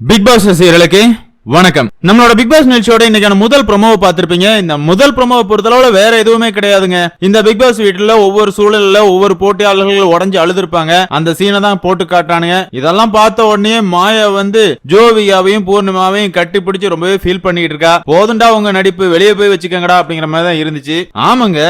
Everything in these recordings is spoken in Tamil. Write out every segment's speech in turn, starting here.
பிக் பாஸ் ரசிகர்களுக்கு வணக்கம். நம்மளோட பிக் பாஸ் நிகழ்ச்சியோட இன்னைக்கான முதல் ப்ரொமோவை பார்த்திருப்பீங்க. இந்த முதல் ப்ரொமோவை பொறுத்தளவுல வேற எதுவுமே கிடையாதுங்க. இந்த பிக் பாஸ் வீட்டுல ஒவ்வொரு சூழல்ல ஒவ்வொரு போட்டியாளர்கள் உடஞ்சு அழுதுருப்பாங்க. அந்த சீனை தான் போட்டு காட்டானுங்க இதெல்லாம் பார்த்த உடனே மாயா வந்து ஜோவியாவையும் பூர்ணிமாவையும் கட்டி பிடிச்சு ரொம்பவே ஃபீல் பண்ணிட்டு இருக்கா. போதுண்டா உங்க நடிப்பு வெளியே போய் வச்சுக்கங்கடா அப்படிங்கிற மாதிரி தான் இருந்துச்சு. ஆமாங்க.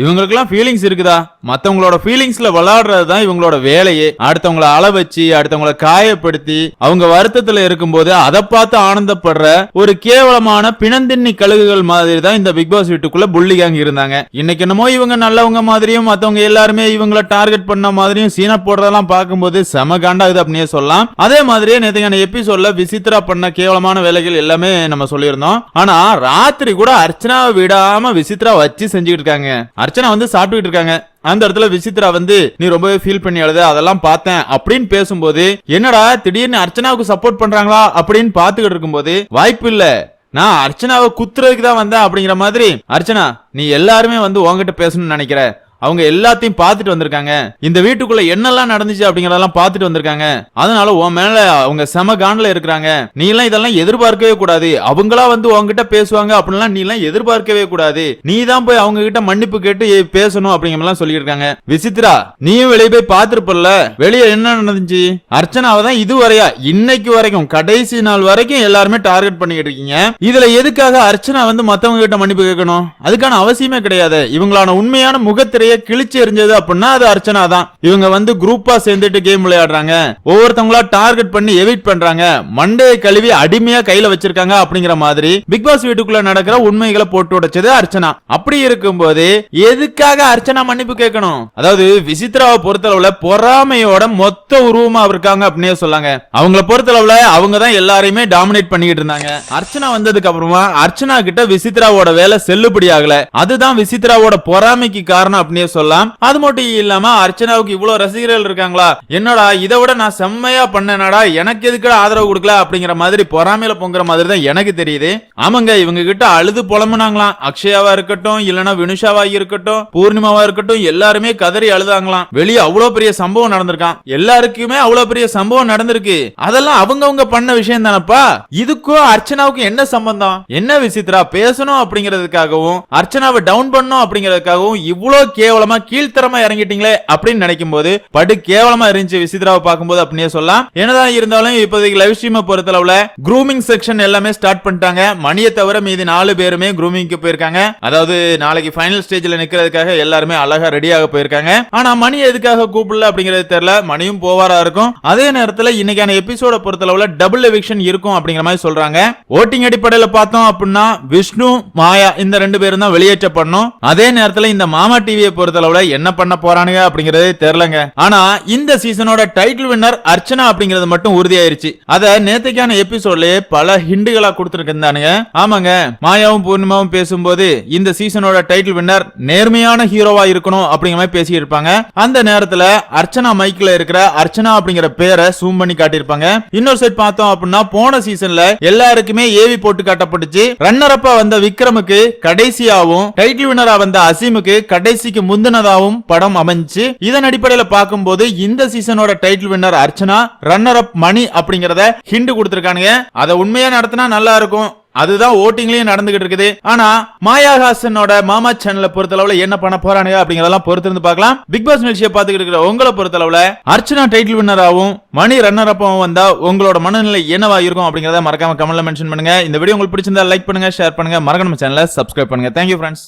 இவங்களுக்குலாம் ஃபீலிங்ஸ் இருக்குதா? மத்தவங்களோட ஃபீலிங்ஸ்ல விளையாடுறது தான் இவங்களோட வேலையே. அடுத்தவங்கள அள வச்சு அடுத்தவங்கள காயப்படுத்தி அவங்க வருத்தத்துல இருக்கும்போது அதை பார்த்து ஆனந்தப்படுற ஒரு கேவலமான பிணந்தின்னி கழுகுகள் மாதிரி தான் இந்த பிக் பாஸ் வீட்டுக்குள்ள புள்ளி கேங் இருந்தாங்க. இன்னைக்கு என்னமோ இவங்க நல்லவங்க மாதிரியும் மத்தவங்க எல்லாருமே இவங்கள டார்கெட் பண்ண மாதிரியும் சீனா போடுறதெல்லாம் பார்க்கும்போது செம காண்டாகுது அப்படின்னே சொல்லலாம். அதே மாதிரியே நேற்றுக்கான எபிசோட்ல விசித்ரா பண்ண கேவலமான வேலைகள் எல்லாமே நம்ம சொல்லியிருந்தோம். ஆனா ராத்திரி கூட அர்ச்சனாவை விடாம விசித்ரா வச்சு செஞ்சுக்கிட்டு இருக்காங்க. அர்ச்சனா வந்து சாப்பிட்டுக்கிட்டு இருக்காங்க. அந்த இடத்துல விசித்ரா வந்து நீ ரொம்பவே ஃபீல் பண்ணி அழுத அதெல்லாம் பார்த்தேன். அப்படின்னு பேசும்போது என்னடா திடீர்னு அர்ச்சனாவுக்கு சப்போர்ட் பண்றாங்களா? அப்படின்னு பாத்துக்கிட்டு இருக்கும்போது வாய்ப்பு இல்ல. நான் அர்ச்சனாவை குத்துறதுக்கு தான் வந்தேன். அப்படிங்கிற மாதிரி அர்ச்சனா நீ எல்லாருமே வந்து உன்கிட்ட பேசணும்னு நினைக்கிற. அவங்க எல்லாத்தையும் பார்த்துட்டு வந்திருக்காங்க. இந்த வீட்டுக்குள்ள என்னெல்லாம் நடந்துச்சு அப்படிங்கறதெல்லாம் பார்த்துட்டு வந்திருக்காங்க. அதனால உன் மேல அவங்க செம காண்டில் இருக்கிறாங்க. நீ எல்லாம் இதெல்லாம் எதிர்பார்க்கவே கூடாது. அவங்களா வந்து உங்ககிட்ட பேசுவாங்க அப்படின்லாம் நீ எல்லாம் எதிர்பார்க்கவே கூடாது. நீ தான் போய் அவங்க கிட்ட மன்னிப்பு கேட்டு பேசணும் அப்படிங்கிற மாதிரி சொல்லிட்டு இருக்காங்க விசித்ரா நீயும் வெளியே போய் பார்த்துருப்பல வெளியே என்ன நடந்துச்சு? அர்ச்சனாவை தான் இதுவரையா இன்னைக்கு வரைக்கும் கடைசி நாள் வரைக்கும் எல்லாருமே டார்கெட் பண்ணிக்கிட்டு இருக்கீங்க. இதுல எதுக்காக அர்ச்சனா வந்து மத்தவங்க கிட்ட மன்னிப்பு கேட்கணும்? அதுக்கான அவசியமே கிடையாது. இவங்களான உண்மையான முகத்திரை முகத்திரைய கிழிச்சு எரிஞ்சது அப்படின்னா அது அர்ச்சனா தான். இவங்க வந்து குரூப்பா சேர்ந்துட்டு கேம் விளையாடுறாங்க. ஒவ்வொருத்தவங்களா டார்கெட் பண்ணி எவிட் பண்றாங்க. மண்டையை கழுவி அடிமையா கையில வச்சிருக்காங்க அப்படிங்கிற மாதிரி பிக் பாஸ் வீட்டுக்குள்ள நடக்கிற உண்மைகளை போட்டு உடைச்சது அர்ச்சனா. அப்படி இருக்கும்போது எதுக்காக அர்ச்சனா மன்னிப்பு கேட்கணும்? அதாவது விசித்ராவை பொறுத்தளவுல பொறாமையோட மொத்த உருவமா இருக்காங்க அப்படின்னே சொல்லாங்க. அவங்கள பொறுத்தளவுல அவங்க தான் எல்லாரையுமே டாமினேட் பண்ணிக்கிட்டு இருந்தாங்க. அர்ச்சனா வந்ததுக்கு அப்புறமா அர்ச்சனா கிட்ட விசித்ராவோட வேலை செல்லுபடி ஆகல அதுதான் விசித்ராவோட பொறாமைக்கு காரணம் அப்படின்னு சொல்லலாம். அது மட்டும் இல்லாம அர்ச்சனாவுக்கு இவ்வளவு ரசிகர்கள் இருக்காங்களா? என்னடா இதை விட நான் செம்மையா பண்ணனடா எனக்கு எதுக்கு ஆதரவு கொடுக்கல அப்படிங்கிற மாதிரி பொறாமையில பொங்குற மாதிரி தான் எனக்கு தெரியுது. ஆமாங்க இவங்க கிட்ட அழுது புலம்புனாங்களாம். அக்ஷயாவா இருக்கட்டும் இல்லனா வினுஷாவா இருக்கட்டும் பூர்ணிமாவா இருக்கட்டும் எல்லாருமே கதறி அழுதாங்களாம். வெளியே அவ்வளவு பெரிய சம்பவம் நடந்திருக்கான் எல்லாருக்குமே அவ்வளவு பெரிய சம்பவம் நடந்திருக்கு. அதெல்லாம் அவங்கவுங்க பண்ண விஷயம் தானப்பா? இதுக்கும் அர்ச்சனாவுக்கும் என்ன சம்பந்தம்? என்ன விசித்ரா பேசணும் அப்படிங்கிறதுக்காகவும் அர்ச்சனாவை டவுன் பண்ணும் அப்படிங்கிறதுக்காகவும் இவ்வளவு கேவலமா கீழ்த்தரமா இறங்கிட்டீங்களே அப்படின்னு நினைக்கும் போது படு கேவலமா இருந்துச்சு விசித்ராவை பார்க்கும்போது அப்படியே சொல்லலாம். என்னதான் இருந்தாலும் இப்போதைக்கு லைவ் ஸ்ட்ரீமை பொறுத்தளவுல க்ரூமிங் செக்ஷன் எல்லாமே ஸ்டார்ட் பண்ணிட்டாங்க. மணியை தவிர மீதி நாலு பேருமே க்ரூமிங்க்கு போயிருக்காங்க. அதாவது நாளைக்கு ஃபைனல் ஸ்டேஜ்ல நிக்கிறதுக்காக எல்லாருமே அழகா ரெடியாக போயிருக்காங்க. ஆனா மணி எதுக்காக கூப்பிடல அப்படிங்கிறது தெரியல. மணியும் போவாரா இருக்கும். அதே நேரத்துல இன்னைக்கான எபிசோட பொறுத்தளவுல டபுள் எவிக்ஷன் இருக்கும் அப்படிங்கிற மாதிரி சொல்றாங்க. ஓட்டிங் அடிப்படையில பார்த்தோம் அப்படின்னா விஷ்ணு மாயா இந்த ரெண்டு பேரும் தான் வெளியேற்றப்படணும். அதே நேரத்துல இந்த மாமா டிவியை பொறுத்தளவுல என்ன பண்ண போறானுங்க அப்படிங்கறது தெரியலங்க. ஆனா இந்த சீசனோட டைட்டில் வின்னர் அர்ச்சனா அப்படிங்கறது மட்டும் உறுதியாயிருச்சு. அத நேத்துக்கான எபிசோட்லயே பல ஹிண்டுகளா கொடுத்துருக்கானுங்க ஆமாங்க மாயாவும் பூர்ணிமாவும் பேசும்போது இந்த சீசனோட டைட்டில் வின்னர் நேர்மையான ஹீரோவா இருக்கணும் அப்படிங்கிற மாதிரி பேசிட்டு இருப்பாங்க அந்த நேரத்துல அர்ச்சனா மைக்ல இருக்கிற அர்ச்சனா அப்படிங்கிற பேரை சூம் பண்ணி காட்டியிருப்பாங்க. இன்னொரு சைட் பார்த்தோம் அப்படின்னா போன சீசன்ல எல்லாருக்குமே ஏவி போட்டு காட்டப்பட்டுச்சு. ரன்னர் அப்பா வந்த விக்ரமுக்கு கடைசியாவும் டைட்டில் வின்னரா வந்த அசீமுக்கு கடைசிக்கு முந்தினதாவும் படம் அமைஞ்சு இதன் அடிப்படையில பார்க்கும்போது இந்த சீசனோட title winner Archana runner up Mani அப்படிங்கறத ஹிண்ட் கொடுத்திருக்கானுங்க. அதை உண்மையா நடத்தினா நல்லா இருக்கும். அதுதான் ஓட்டிங்லயும் நடந்துகிட்டு இருக்குது. ஆனா மாயாஹாசனோட மாமா சேனலை பொறுத்தளவுல என்ன பண்ண போறானுங்க அப்படிங்கறதெல்லாம் பொறுத்திருந்து பார்க்கலாம். பிக் பாஸ் நிகழ்ச்சியை பார்த்துக்கிட்டு இருக்கிற உங்களை பொறுத்தளவுல அர்ச்சனா டைட்டில் வின்னராகவும் மணி ரன்னர் அப்பாவும் வந்தா உங்களோட மனநிலை என்னவா இருக்கும் அப்படிங்கறத மறக்காம கமெண்ட்ல மென்ஷன் பண்ணுங்க. இந்த வீடியோ உங்களுக்கு பிடிச்சிருந்தா லைக் பண்ணுங்க ஷேர் பண்ணுங்க. மறக்காம சேனலை சப்ஸ்கிரைப் பண்ணுங்க. Thank you friends